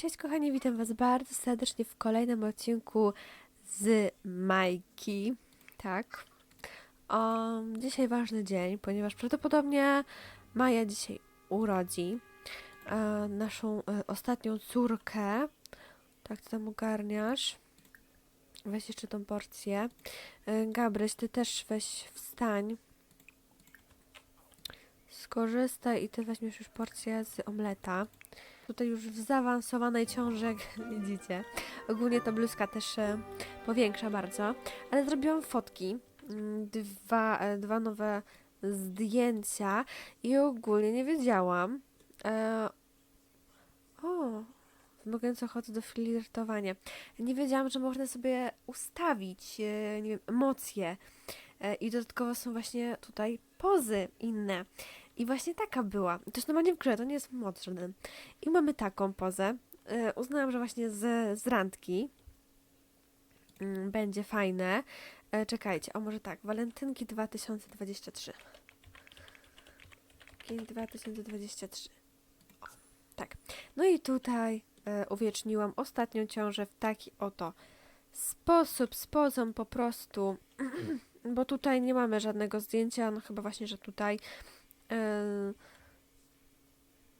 Cześć kochani, witam Was bardzo serdecznie w kolejnym odcinku z Majki. Tak. Um, dzisiaj ważny dzień, ponieważ prawdopodobnie Maja dzisiaj urodzi e, naszą e, ostatnią córkę. Tak, ty tam ogarniasz. Weź jeszcze tą porcję. E, Gabryś, ty też weź wstań. Skorzystaj i ty weźmiesz już porcję z omleta tutaj już w zaawansowanej ciąży, widzicie. Ogólnie ta bluzka też e, powiększa bardzo, ale zrobiłam fotki, mm, dwa, e, dwa nowe zdjęcia i ogólnie nie wiedziałam. E, o, wymagające ochoty do flirtowania. Nie wiedziałam, że można sobie ustawić, e, nie wiem, emocje. E, I dodatkowo są właśnie tutaj pozy inne. I właśnie taka była. To jest normalnie w grze, to nie jest mod żaden. I mamy taką pozę. E, uznałam, że właśnie z, z randki mm, będzie fajne. E, czekajcie, a może tak, Walentynki 2023. Walentynki 2023. O, tak. No i tutaj e, uwieczniłam ostatnią ciążę w taki oto sposób, z pozą po prostu, bo tutaj nie mamy żadnego zdjęcia, no chyba właśnie, że tutaj Yy,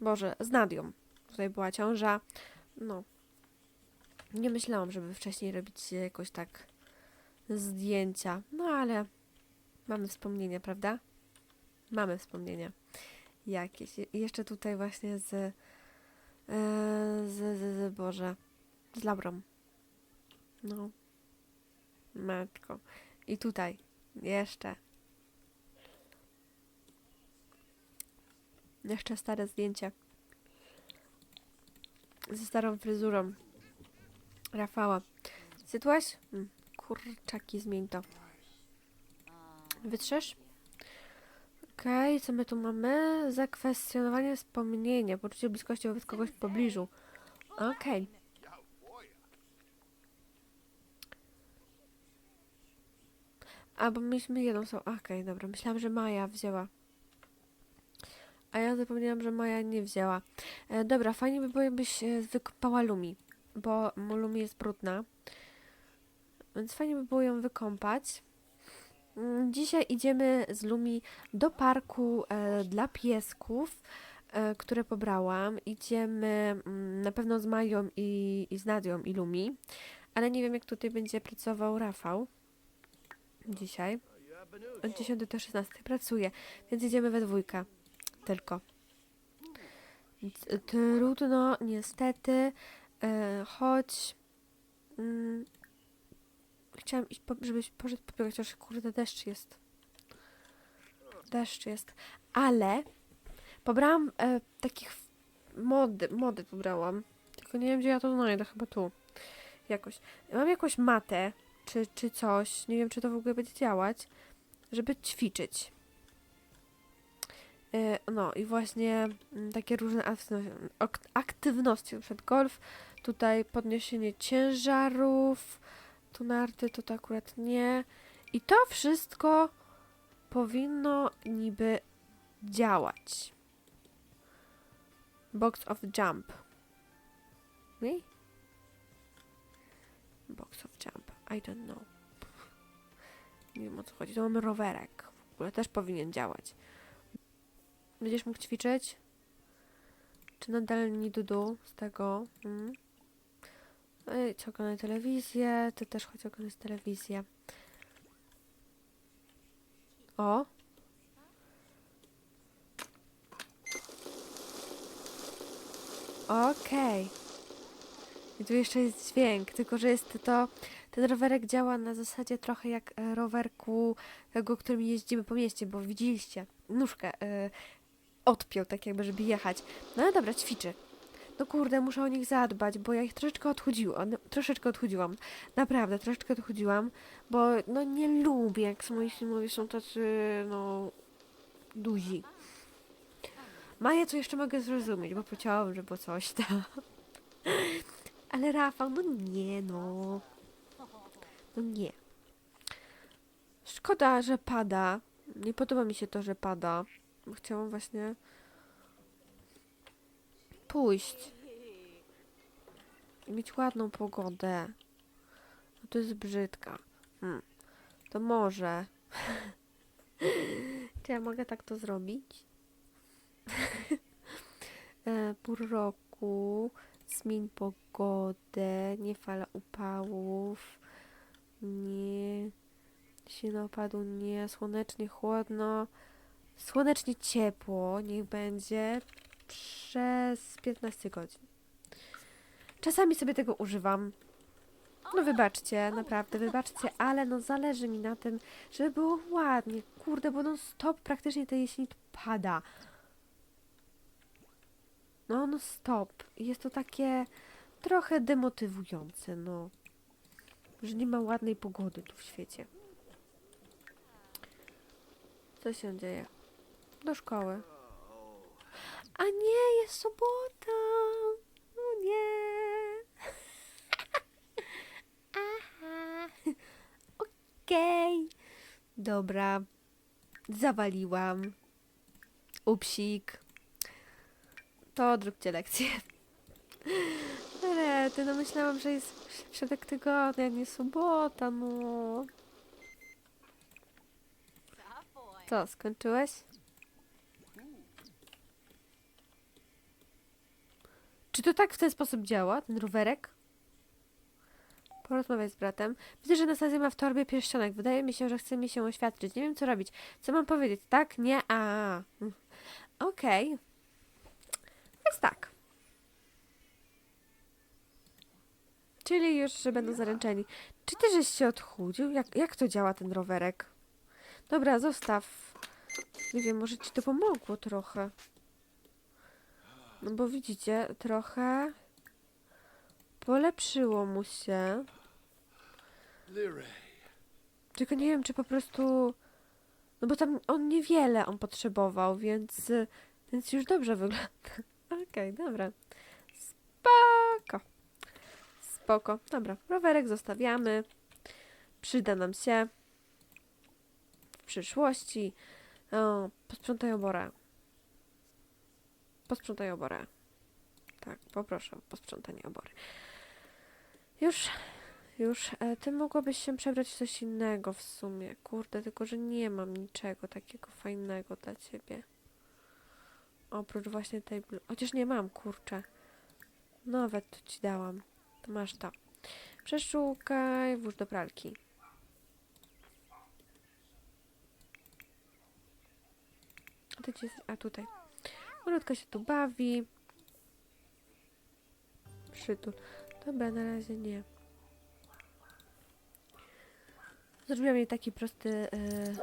Boże, z Nadią. Tutaj była ciąża. No. Nie myślałam, żeby wcześniej robić jakoś tak zdjęcia. No ale mamy wspomnienia, prawda? Mamy wspomnienia jakieś. Jeszcze tutaj właśnie z, yy, z, z, z Boże, z Laurą. No. Matko. I tutaj jeszcze Jeszcze stare zdjęcie. Ze starą fryzurą. Rafała. Zjadłaś? Hmm. Kurczaki, zmień to. Wytrzesz? Okej, okay, co my tu mamy? Zakwestionowanie wspomnienia. Poczucie bliskości wobec kogoś w pobliżu. Okej. Okay. A, mieliśmy jedną są. Okej, okay, dobra. Myślałam, że Maja wzięła. A ja zapomniałam, że Maja nie wzięła. E, dobra, fajnie by było, jakbyś e, wykąpała Lumi, bo Lumi jest brudna. Więc fajnie by było ją wykąpać. Mm, Dzisiaj idziemy z Lumi do parku e, dla piesków, e, które pobrałam. Idziemy mm, na pewno z Mają i, i z Nadią i Lumi, ale nie wiem jak tutaj będzie pracował Rafał dzisiaj. Od 10 do 16 pracuje, więc idziemy we dwójkę tylko. Trudno, niestety, e, choć mm, chciałam iść, po, żebyś poszedł pobiegać, chociaż kurde deszcz jest. Deszcz jest. Ale pobrałam e, takich mody, mody pobrałam. Tylko nie wiem, gdzie ja to znajdę, chyba tu. Jakoś. Mam jakąś matę, czy, czy coś, nie wiem, czy to w ogóle będzie działać, żeby ćwiczyć. E, no i właśnie mm, takie różne aktywności, przykład golf, tutaj podniesienie ciężarów, tu narty, to, to akurat nie. I to wszystko powinno niby działać. Box of jump. Me? Box of jump. I don't know. Nie wiem o co chodzi. To mamy rowerek. W ogóle też powinien działać. Będziesz mógł ćwiczyć? Czy nadal nie dudu z tego? Hmm. Idź telewizję. Ty też chodź oglądać telewizję. O! Okej. Okay. I tu jeszcze jest dźwięk, tylko że jest to... Ten rowerek działa na zasadzie trochę jak e, rowerku tego, którym jeździmy po mieście, bo widzieliście nóżkę, y, odpiął, tak jakby, żeby jechać. No ale dobra, ćwiczy. No kurde, muszę o nich zadbać, bo ja ich troszeczkę odchudziłam. Troszeczkę odchudziłam. Naprawdę, troszeczkę odchudziłam, bo no nie lubię, jak moi synowie są tacy, no, duzi. Maję co jeszcze mogę zrozumieć, bo powiedziałam, że było coś tam. Ale Rafał, no nie, no. No nie. Szkoda, że pada. Nie podoba mi się to, że pada. Chciałam właśnie pójść. mieć ładną pogodę. No to jest brzydka. Hmm. To może. Czy ja mogę tak to zrobić? e, pół roku. Zmień pogodę. Nie fala upałów. Nie. Silny opadu nie. Słonecznie chłodno. Słonecznie ciepło. Niech będzie przez 15 godzin. Czasami sobie tego używam. No wybaczcie, naprawdę, wybaczcie, ale no zależy mi na tym, żeby było ładnie. Kurde, bo non stop praktycznie tej jesieni tu pada. No non stop. Jest to takie trochę demotywujące, no. Że nie ma ładnej pogody tu w świecie. Co się dzieje? Do szkoły. A nie, jest sobota. O nie. Aha. Okej. Dobra. Zawaliłam. Upsik. To odróbcie lekcję. Rety, no myślałam, że jest środek tygodnia, nie sobota, no. Co, skończyłeś? Czy to tak w ten sposób działa, ten rowerek? Porozmawiaj z bratem. Widzę, że Anastazja ma w torbie pierścionek. Wydaje mi się, że chce mi się oświadczyć. Nie wiem, co robić. Co mam powiedzieć? Tak? Nie? A. Okej. Więc tak. Czyli już, że będą zaręczeni. Czy ty żeś się odchudził? Jak, jak to działa ten rowerek? Dobra, zostaw. Nie wiem, może ci to pomogło trochę. No bo widzicie, trochę polepszyło mu się. Tylko nie wiem, czy po prostu. No bo tam on niewiele on potrzebował, więc. Więc już dobrze wygląda. Okej, dobra. Spoko. Spoko. Dobra, rowerek zostawiamy. Przyda nam się w przyszłości. O, posprzątaj oborę. Posprzątaj oborę. Tak, poproszę o posprzątanie obory. Już już, e, ty mogłabyś się przebrać w coś innego w sumie. Kurde, tylko że nie mam niczego takiego fajnego dla ciebie. Oprócz właśnie tej. Chociaż nie mam, kurczę. Nowe to ci dałam. To masz to. Przeszukaj, włóż do pralki. A ty. A tutaj. Malutka się tu bawi. Przytul. Dobra, na razie nie. Zrobiłam jej taki prosty, yy,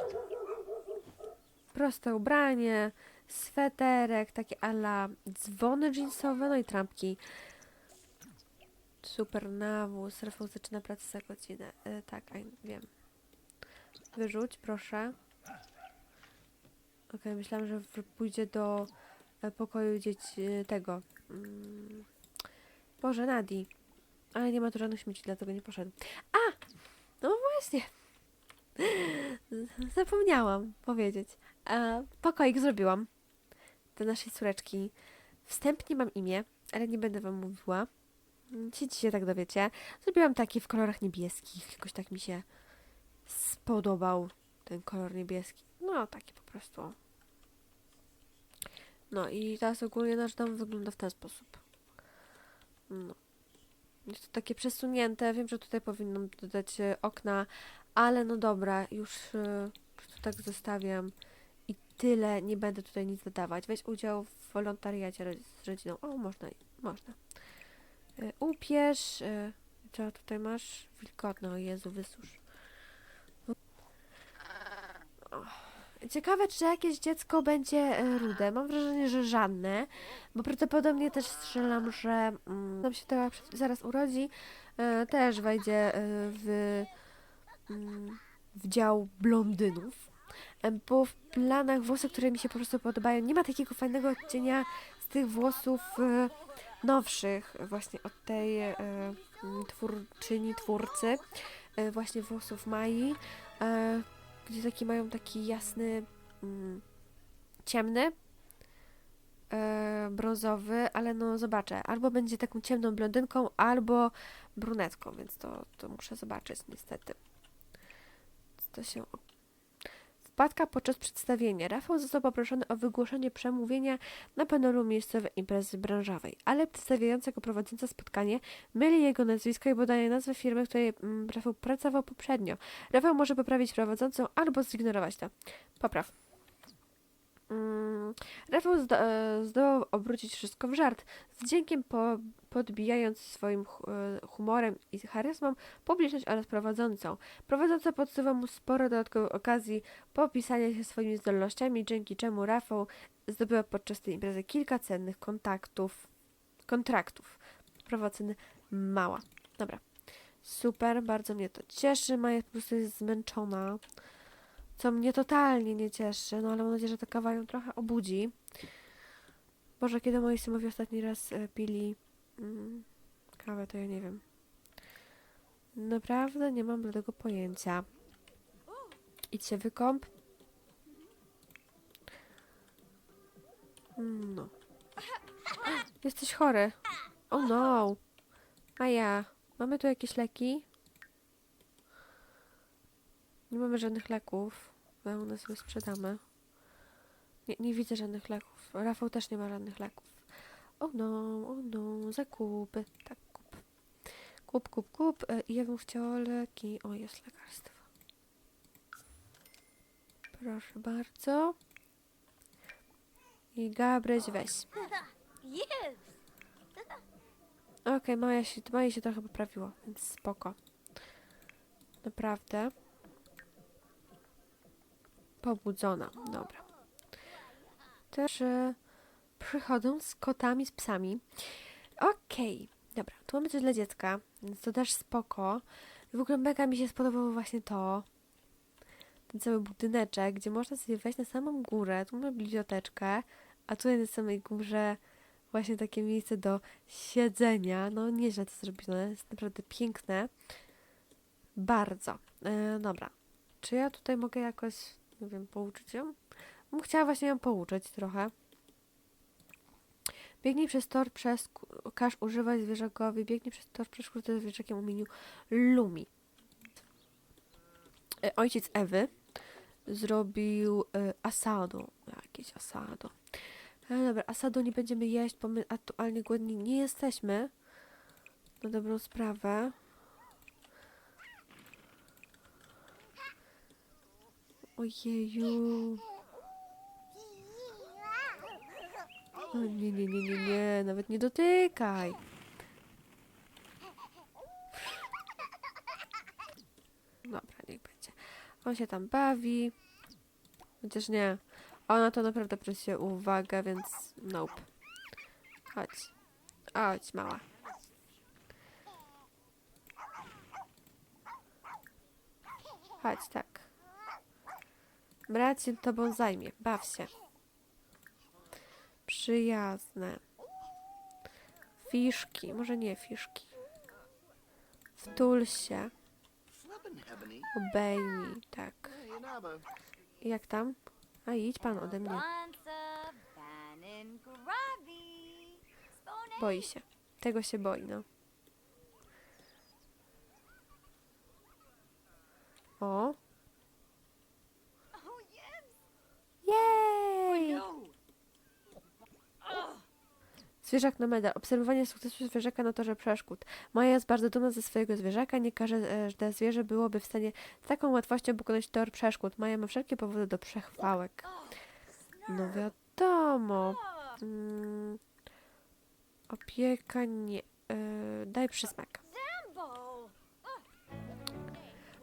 proste ubranie, sweterek, takie ala dzwony jeansowe, no i trampki. Super nawóz, Rafał zaczyna pracę za godzinę. Yy, tak, wiem. Wyrzuć, proszę. Okej, myślałam, że pójdzie do pokoju dzieci e, tego. Mm, Boże, Nadi. Ale nie ma tu żadnych śmieci, dlatego nie poszedł. A! No właśnie. Zapomniałam powiedzieć. E, pokoik zrobiłam. Do naszej córeczki. Wstępnie mam imię, ale nie będę wam mówiła. Ci się tak dowiecie. Zrobiłam taki w kolorach niebieskich. Jakoś tak mi się spodobał ten kolor niebieski. No, taki po prostu. No i teraz ogólnie nasz dom wygląda w ten sposób. No. Jest to takie przesunięte. Wiem, że tutaj powinnam dodać e, okna, ale no dobra, już, e, to tak zostawiam. I tyle, nie będę tutaj nic dodawać. Weź udział w wolontariacie z rodziną. O, można, można. E, Upierz. Co tutaj masz? Wilgotne, o Jezu, wysusz. O. Ciekawe, czy jakieś dziecko będzie e, rude. Mam wrażenie, że żadne, bo prawdopodobnie też strzelam, że mm, nam się to zaraz urodzi, e, też wejdzie e, w, mm, w dział blondynów. Bo w planach włosy, które mi się po prostu podobają, nie ma takiego fajnego odcienia z tych włosów e, nowszych, właśnie od tej e, mm, twórczyni, twórcy, e, właśnie włosów Mai, e, gdzie taki mają taki jasny, mm, ciemny, e, brązowy, ale no zobaczę. Albo będzie taką ciemną blondynką, albo brunetką, więc to, to muszę zobaczyć niestety. Co To się Wpadka podczas przedstawienia. Rafał został poproszony o wygłoszenie przemówienia na panelu miejscowej imprezy branżowej, ale przedstawiająca go prowadząca spotkanie myli jego nazwisko i podaje nazwę firmy, w której mm, Rafał pracował poprzednio. Rafał może poprawić prowadzącą albo zignorować to. Popraw. Mm, Rafał e, zdołał obrócić wszystko w żart, z wdziękiem po, podbijając swoim e, humorem i charyzmą publiczność oraz prowadzącą. Prowadząca podsuwa mu sporo dodatkowych okazji popisania się swoimi zdolnościami, dzięki czemu Rafał zdobywa podczas tej imprezy kilka cennych kontaktów, kontraktów. Prawa ceny mała. Dobra. Super, bardzo mnie to cieszy. Maja po prostu jest zmęczona. Co mnie totalnie nie cieszy, no ale mam nadzieję, że ta kawa ją trochę obudzi. Boże, kiedy moi synowie ostatni raz e, pili mm, kawę, to ja nie wiem. Naprawdę nie mam tego pojęcia. Idź się wykąp. No. Jesteś chory. Oh no. Maja, mamy tu jakieś leki? Nie mamy żadnych leków. Wełnę sobie sprzedamy. Nie, nie widzę żadnych leków. Rafał też nie ma żadnych leków. O no, o no, zakupy. Tak, kup. Kup, kup, kup. E, I ja bym chciała leki. O, jest lekarstwo. Proszę bardzo. I Gabryś weź. Okej, Maja się, Maja się trochę poprawiło, więc spoko. Naprawdę. Pobudzona, dobra. Też e, przychodzą z kotami, z psami. Okej, dobra, tu mamy coś dla dziecka, więc to też spoko. W ogóle mega mi się spodobało właśnie to. Ten cały budyneczek, gdzie można sobie wejść na samą górę. Tu mamy biblioteczkę, a tutaj na samej górze właśnie takie miejsce do siedzenia. No nieźle to zrobione, jest naprawdę piękne. Bardzo. E, dobra. Czy ja tutaj mogę jakoś, nie wiem, pouczyć ją? Bym chciała właśnie ją pouczyć trochę. Biegnij przez tor, przez, każ używać zwierzakowi, biegnij przez tor, przeszkód ze zwierzakiem o imieniu Lumi. E, ojciec Ewy zrobił e, asado, jakieś asado. E, dobra, asado nie będziemy jeść, bo my aktualnie głodni nie jesteśmy. Na dobrą sprawę. Ojeju. O, nie, nie, nie, nie, nie, nawet nie dotykaj. Dobra, niech będzie. On się tam bawi. Chociaż nie. Ona to naprawdę prosi o uwagę, więc nope. Chodź. Chodź, mała. Chodź, tak. Brat się tobą zajmie. Baw się. Przyjazne. Fiszki. Może nie fiszki. Wtul się. Obejmij. Tak. Jak tam? A idź pan ode mnie. Boi się. Tego się boi, no. O. Oh, yes. Jej! Zwierzak na medal. Obserwowanie sukcesu zwierzaka na torze przeszkód. Maja jest bardzo dumna ze swojego zwierzaka. Nie każde zwierzę byłoby w stanie z taką łatwością pokonać tor przeszkód. Maja ma wszelkie powody do przechwałek. No wiadomo. Mm, opieka nie. Yy, daj przysmak.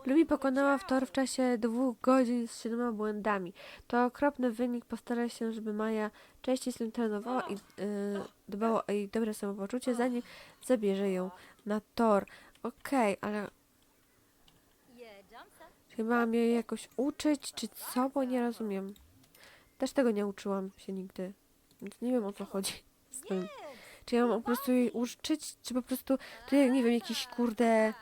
Lumi pokonała tor w czasie dwóch godzin z siedmioma błędami. To okropny wynik. Postara się, żeby Maja częściej z trenowała i yy, dbała o jej dobre samopoczucie, zanim zabierze ją na tor. Okej, ale Yeah, Johnson. czy mam jej jakoś uczyć, czy co? Bo nie rozumiem. Też tego nie uczyłam się nigdy. Więc nie wiem o co chodzi z tym. Czy ja mam po prostu jej uczyć, czy po prostu to ja nie wiem, jakiś kurde.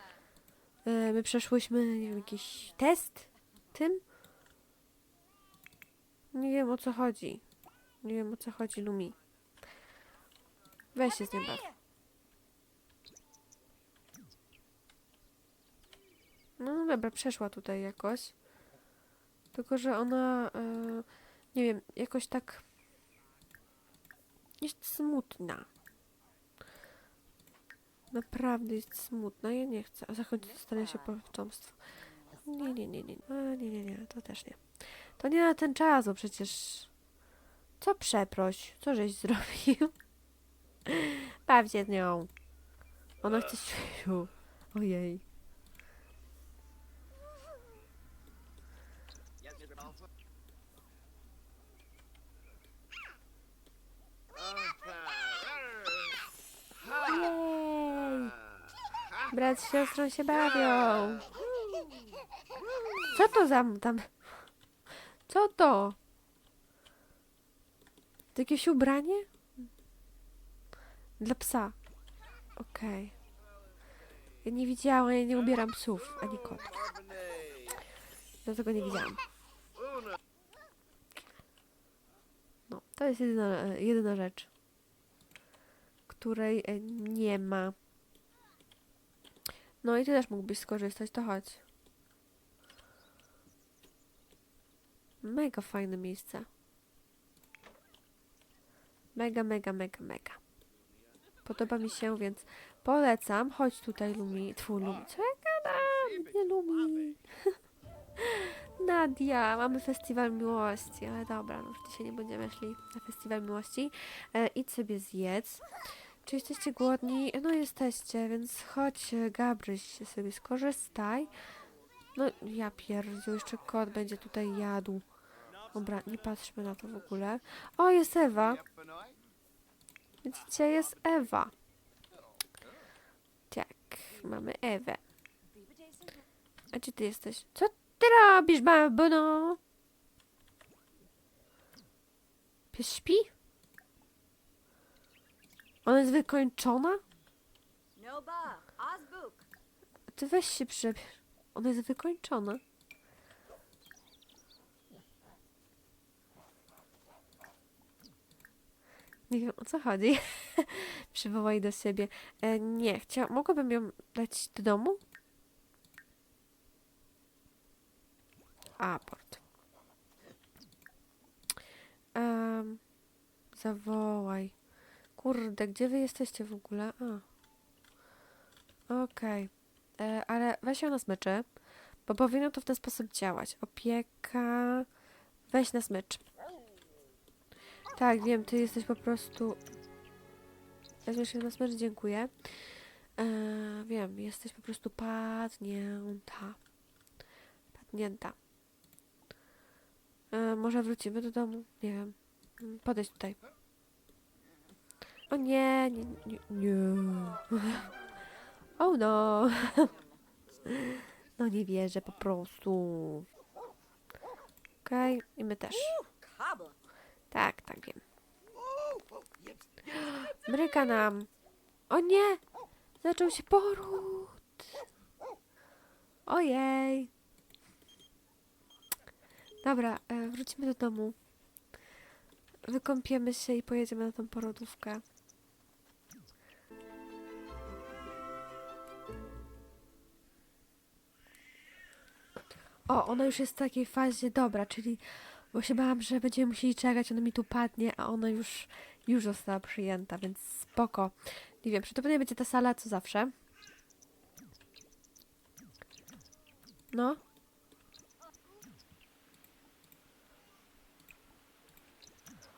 E, My przeszłyśmy, nie wiem, jakiś test tym? Nie wiem o co chodzi. Nie wiem o co chodzi, Lumi. Weź się z nim baw. No dobra, przeszła tutaj jakoś. Tylko, że ona, e, nie wiem, jakoś tak jest smutna. Naprawdę jest smutna. Ja nie chcę. A za chęć dostanę się potomstwo. Nie, nie, nie, nie. A, nie, nie, nie. To też nie. To nie na ten czas, bo przecież... Co przeproś? Co żeś zrobił? Baw się z nią. Ona chce siu. Ojej. Brat z siostrą się bawią. Co to za tam? Co to? To jakieś ubranie? Dla psa. Okej. Ja nie widziałam, ja nie ubieram psów, ani kotów. Dlatego nie widziałam. No, to jest jedyna, e, jedyna rzecz, której e, nie ma. No i ty też mógłbyś skorzystać, to chodź. Mega fajne miejsce. Mega, mega, mega, mega. Podoba mi się, więc polecam. Chodź tutaj, Lumi. Twój Lumi. Gadam? Nie Lumi. Nadia, mamy festiwal miłości, ale dobra, no już dzisiaj nie będziemy szli na festiwal miłości. E, idź sobie zjedz. Czy jesteście głodni? No jesteście, więc chodź, Gabryś, sobie skorzystaj. No ja pierdziu, jeszcze kot będzie tutaj jadł. Dobra, nie patrzmy na to w ogóle. O, jest Ewa. Widzicie, jest Ewa. Tak, mamy Ewę. A gdzie ty jesteś? Co ty robisz, babuno? Pies śpi? Ona jest wykończona? No. Ty weź się przebierz. Ona jest wykończona. Nie wiem o co chodzi. Przywołaj do siebie. E, nie, chcia... mogłabym ją dać do domu? Aport. Um, zawołaj. Kurde, gdzie wy jesteście w ogóle? A. Okej. E, Ale weź ją na smyczy, bo powinno to w ten sposób działać. Opieka. Weź na smycz. Tak, wiem, ty jesteś po prostu. Weźmiesz się na smycz, dziękuję. E, wiem, jesteś po prostu padnięta. Padnięta. E, może wrócimy do domu? Nie wiem. Podejdź tutaj. O nie, nie, nie. Oh no. No nie wierzę po prostu. Okej, i my też. Tak, tak wiem. Mryka nam. O nie! Zaczął się poród. Ojej. Dobra, e, wrócimy do domu. Wykąpiemy się i pojedziemy na tą porodówkę. O, ona już jest w takiej fazie dobra, czyli bo się bałam, że będziemy musieli czekać, ona mi tu padnie, a ona już, już została przyjęta, więc spoko. Nie wiem, pewnie będzie ta sala, co zawsze. No.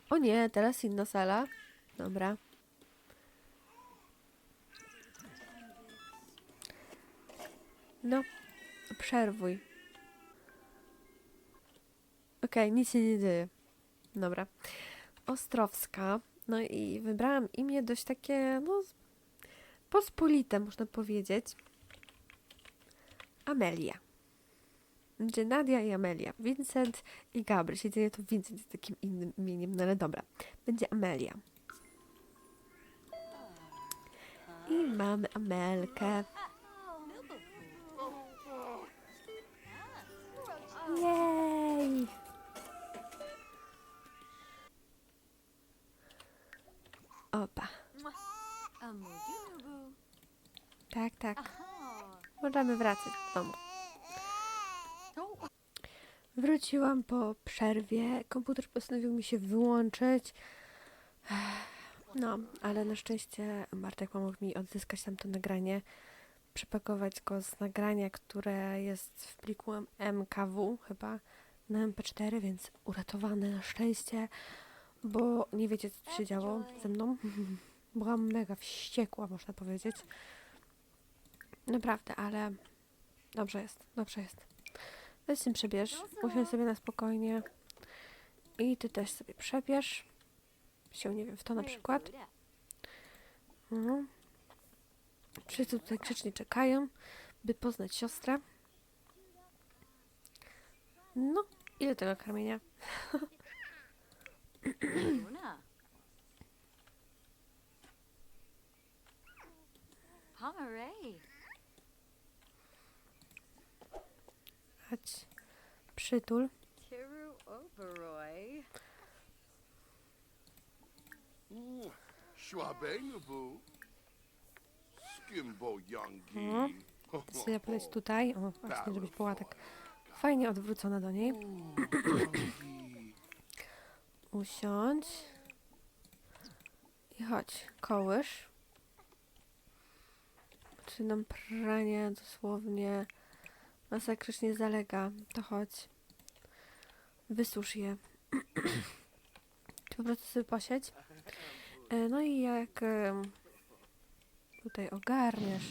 O nie, teraz inna sala. Dobra. No, przerwuj. Okej, nic się nie dzieje. Dobra. Ostrowska. No i wybrałam imię dość takie, no, pospolite, można powiedzieć. Amelia. Znaczy Nadia i Amelia. Vincent i Gabryś. Jedynie to Vincent jest takim innym imieniem, no ale dobra. Będzie Amelia. I mamy Amelkę. Tak, tak. Możemy wracać do domu. Wróciłam po przerwie. Komputer postanowił mi się wyłączyć. No, ale na szczęście Bartek pomógł mi odzyskać tamto nagranie, przepakować go z nagrania, które jest w pliku MKW chyba na MP4, więc uratowane na szczęście, bo nie wiecie co tu się działo ze mną. Byłam mega wściekła, można powiedzieć. Naprawdę, ale dobrze jest, dobrze jest. Weź się przebierz, usiądź sobie na spokojnie i ty też sobie przebierz się, nie wiem, w to na przykład. Mhm. Wszyscy tutaj grzecznie czekają, by poznać siostrę. No, ile tego karmienia? Pomeray. Chodź, przytul. Tiru Oberoi. Schwabengabu. Skimbo poleć tutaj. O, właśnie, żebyś była tak fajnie odwrócona do niej. Usiądź. I chodź, kołysz. Czy nam pranie dosłownie masakrycznie zalega, to chodź. Wysusz je. Po prostu sobie posiedź. E, No i jak em, tutaj ogarniesz.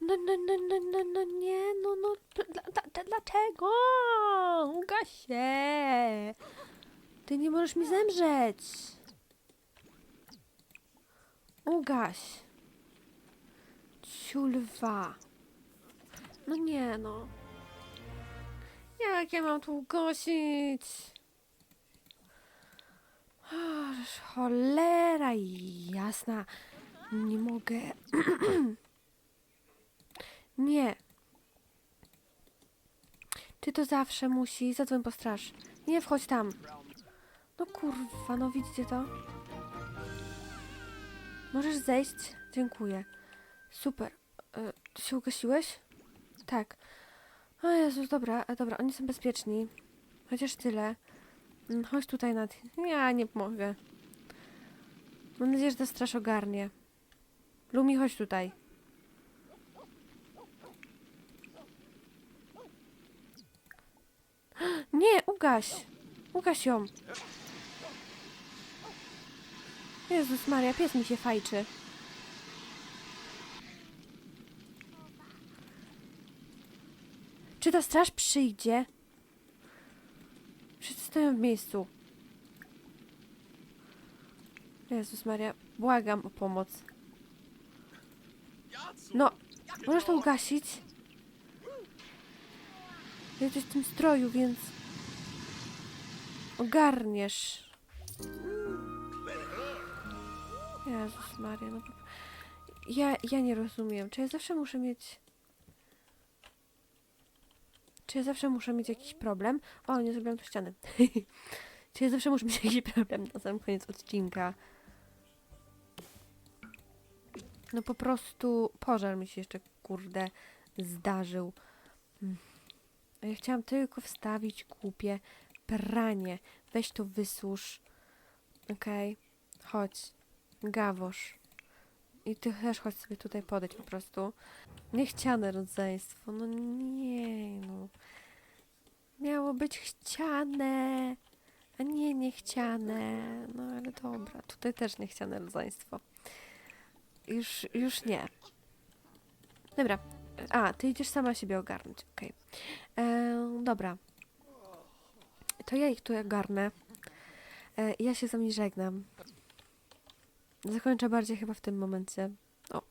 No, no, no, no, no, no, nie, no, no, dla, dla, dla, dlaczego? Ugaś się. Ty nie możesz mi zemrzeć. Ugaś. Ciulwa. No nie, no. Jak ja mam tu ugasić? Ależ Cholera jasna. Nie mogę. nie. Ty to zawsze musi. Zadzwoń po straż. Nie wchodź tam. No kurwa, no widzicie to? Możesz zejść? Dziękuję. Super. E, Ty się ugasiłeś? Tak. O Jezus, dobra, e, dobra, oni są bezpieczni. Chociaż tyle. Mm, Chodź tutaj nad... Ja nie mogę. Mam nadzieję, że ta straż ogarnie. Lumi, chodź tutaj. Nie, ugaś! Ugaś ją! Jezus Maria, pies mi się fajczy. Czy ta straż przyjdzie? Wszyscy stoją w miejscu. Jezus Maria, błagam o pomoc. No, możesz to ugasić? Jesteś w tym stroju, więc ogarniesz. Jezus Maria, no. Ja, ja nie rozumiem. Czy ja zawsze muszę mieć... Czy ja zawsze muszę mieć jakiś problem? O, nie zrobiłam tu ściany. Czy ja zawsze muszę mieć jakiś problem na sam koniec odcinka? No po prostu pożar mi się jeszcze, kurde, zdarzył. Mm. Ja chciałam tylko wstawić kupie pranie. Weź to wysusz. Okej. Chodź. Gawosz. I ty też chodź sobie tutaj podejść po prostu. Niechciane rodzeństwo. No nie, no. Miało być chciane, a nie niechciane. No ale dobra, tutaj też niechciane rodzeństwo. Już, już nie. Dobra. A, ty idziesz sama siebie ogarnąć, okej. Okay. Dobra. To ja ich tu ogarnę. E, ja się z wami żegnam. Zakończę bardziej chyba w tym momencie. O,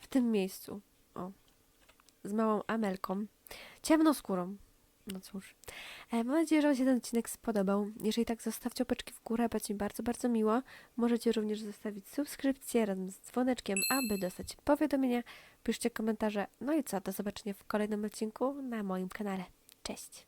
w tym miejscu. O. Z małą Amelką. Ciemnoskórą. No cóż. E, mam nadzieję, że Wam się ten odcinek spodobał. Jeżeli tak, zostawcie opeczki w górę, będzie mi bardzo, bardzo miło. Możecie również zostawić subskrypcję razem z dzwoneczkiem, aby dostać powiadomienia. Piszcie komentarze. No i co, do zobaczenia w kolejnym odcinku na moim kanale. Cześć!